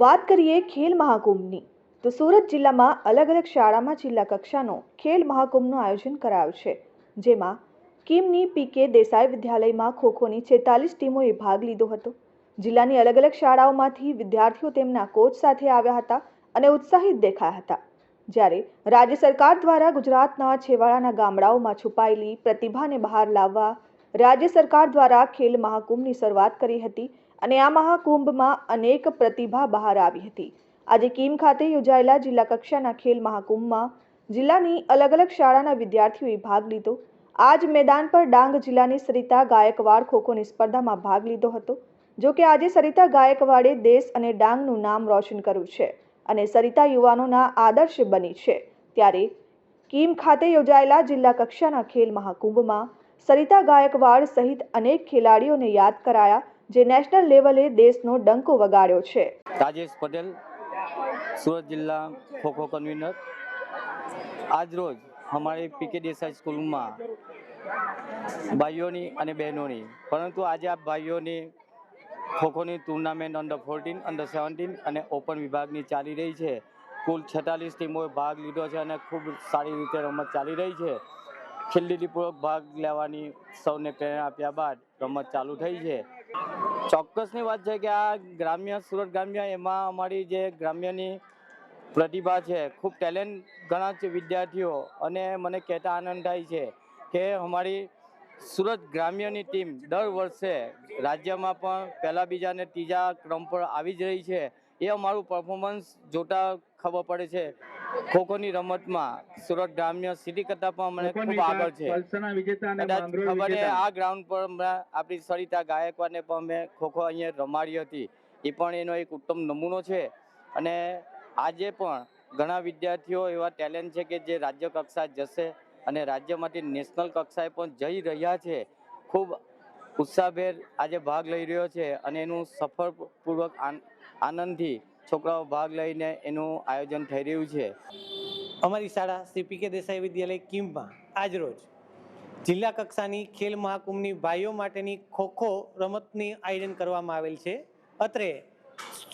વાત કરીએ ખેલ મહાકુંભની. તો સુરત જિલ્લામાં અલગ અલગ શાળામાં જિલ્લા કક્ષાનો ખેલ મહાકુંભનું આયોજન કરાયું છે. જેમાં કિમની પીકે દેસાઈ વિદ્યાલયમાં ખોખોની છેતાલીસ ટીમોએ ભાગ લીધો હતો. જિલ્લાની અલગ અલગ શાળાઓમાંથી વિદ્યાર્થીઓ તેમના કોચ સાથે આવ્યા હતા અને ઉત્સાહિત દેખાયા હતા. જ્યારે રાજ્ય સરકાર દ્વારા ગુજરાતના છેવાડાના ગામડાઓમાં છુપાયેલી પ્રતિભાને બહાર લાવવા રાજ્ય સરકાર દ્વારા ખેલ મહાકુંભની શરૂઆત કરી હતી અને આ મહાકુંભમાં અનેક પ્રતિભા બહાર આવી હતી. આજે કીમ ખાતે યોજાયેલા જિલ્લા કક્ષાના ખેલ મહાકુંભમાં જિલ્લાની અલગ અલગ શાળાના વિદ્યાર્થીઓએ ભાગ લીધો. આ જ મેદાન પર ડાંગ જિલ્લાની સરિતા ગાયકવાડ ખોખોની સ્પર્ધામાં ભાગ લીધો હતો, જો કે આજે સરિતા ગાયકવાડે દેશ અને ડાંગનું નામ રોશન કર્યું છે અને સરિતા યુવાનોના આદર્શ બની છે. ત્યારે કીમ ખાતે યોજાયેલા જિલ્લા કક્ષાના ખેલ મહાકુંભમાં સરિતા ગાયકવાડ સહિત અનેક ખેલાડીઓને યાદ કરાયા જે નેશનલ લેવલે દેશનો ડંકો વગાડ્યો છે. રાજેશ પટેલ, સુરત જિલ્લા ખોખો કન્વીનર આજ રોજ અમારી પીકે દેસાઈ સ્કૂલમાં ભાઈઓની અને બહેનોની, પરંતુ આજે આ ભાઈઓની ખોખોની tournament under fourteen under seventeen અને ઓપન વિભાગની ચાલી રહી છે. કુલ છેતાલીસ ટીમોએ ભાગ લીધો છે અને ખૂબ સારી રીતે રમત ચાલી રહી છે. ખિલ્લીપૂર્વક ભાગ લેવાની સૌને પ્રેરણા આપ્યા બાદ રમત ચાલુ થઈ છે. ચોક્કસની વાત છે કે આ ગ્રામ્ય, સુરત ગ્રામ્ય, એમાં અમારી જે ગ્રામ્યની પ્રતિભા છે, ખૂબ ટેલેન્ટ ઘણા છે વિદ્યાર્થીઓ અને મને કહેતા આનંદ થાય છે કે અમારી સુરત ગ્રામ્યની ટીમ દર વર્ષે રાજ્યમાં પણ પહેલાં બીજા અને ત્રીજા ક્રમ પર આવી જ રહી છે. એ અમારું પરફોર્મન્સ જોતાં ખબર પડે છે. ખોખોની રમતમાં સુરત ગ્રામ્ય સિટી કરતા પણ અમને ખૂબ આગળ છે. કદાચ ખબર આ ગ્રાઉન્ડ પર આપણી સરિતા ગાયકવાડને પણ અમે ખોખો અહીંયા રમાડી હતી. એ પણ એનો એક ઉત્તમ નમૂનો છે. અને આજે પણ ઘણા વિદ્યાર્થીઓ એવા ટેલેન્ટ છે કે જે રાજ્ય કક્ષાએ જશે અને રાજ્યમાંથી નેશનલ કક્ષાએ પણ જઈ રહ્યા છે. ખૂબ ઉત્સાહભેર આજે ભાગ લઈ રહ્યો છે અને એનું સફળપૂર્વક આન- આનંદથી છોકરાઓ ભાગ લઈને એનું આયોજન થઈ રહ્યું છે. અમારી શાળા શ્રી પી કે દેસાઈ વિદ્યાલય કિમમાં આજરોજ જિલ્લા કક્ષાની ખેલ મહાકુંભની ભાઈઓ માટેની ખોખો રમતની આયોજન કરવામાં આવેલ છે. અત્રે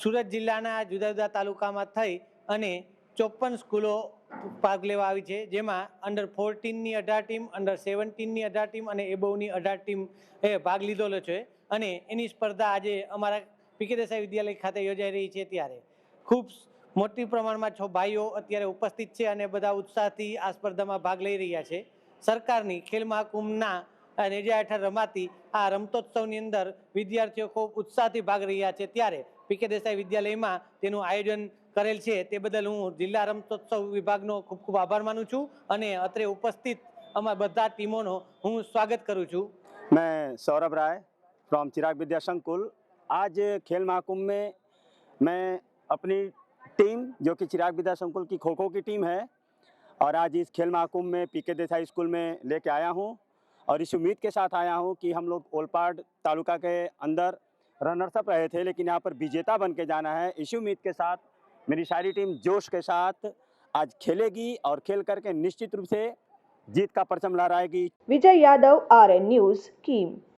સુરત જિલ્લાના જુદા જુદા તાલુકામાં થઈ અને ચોપન સ્કૂલો ભાગ લેવા આવી છે. જેમાં અંડર ફોર્ટીનની અઢાર ટીમ અંડર સેવન્ટીનની અઢાર ટીમ અને એબોવની અઢાર ટીમ એ ભાગ લીધેલો છે. અને એની સ્પર્ધા આજે અમારા પીકે દેસાઈ વિદ્યાલય ખાતે યોજાઈ રહી છે ત્યારે. ખૂબ મોટી પ્રમાણમાં છો ભાઈઓ અત્યારે ઉપસ્થિત છે અને બધા ઉત્સાહથી આ સ્પર્ધામાં ભાગ લઈ રહ્યા છે. સરકારની ખેલ મહાકુંભના અને જે હેઠળ રમાતી આ રમતોત્સવની અંદર વિદ્યાર્થીઓ ખૂબ ઉત્સાહથી ભાગ રહ્યા છે. ત્યારે પીકે દેસાઈ વિદ્યાલયમાં તેનું આયોજન કરેલ છે તે બદલ હું જિલ્લા રમતોત્સવ વિભાગનો ખૂબ ખૂબ આભાર માનું છું અને અત્રે ઉપસ્થિત અમારા બધા ટીમોનો હું સ્વાગત કરું છું. મેં સૌરભ રાય ફ્રોમ ચિરાગ વિદ્યા સંકુલ आज खेल महाकुंभ में मैं अपनी टीम, जो कि चिराग विद्या संकुल की खो खो की टीम है, और आज इस खेल महाकुंभ में पीके देसाई स्कूल में लेके आया हूँ, और इस उम्मीद के साथ आया हूँ कि हम लोग ओलपाड तालुका के अंदर रनर्सअप रहे थे, लेकिन यहाँ पर विजेता बन के जाना है। इसी उम्मीद के साथ मेरी सारी टीम जोश के साथ आज खेलेगी और खेल करके निश्चित रूप से जीत का परचम लहराएगी। Vijay Yadav R N news, Kim.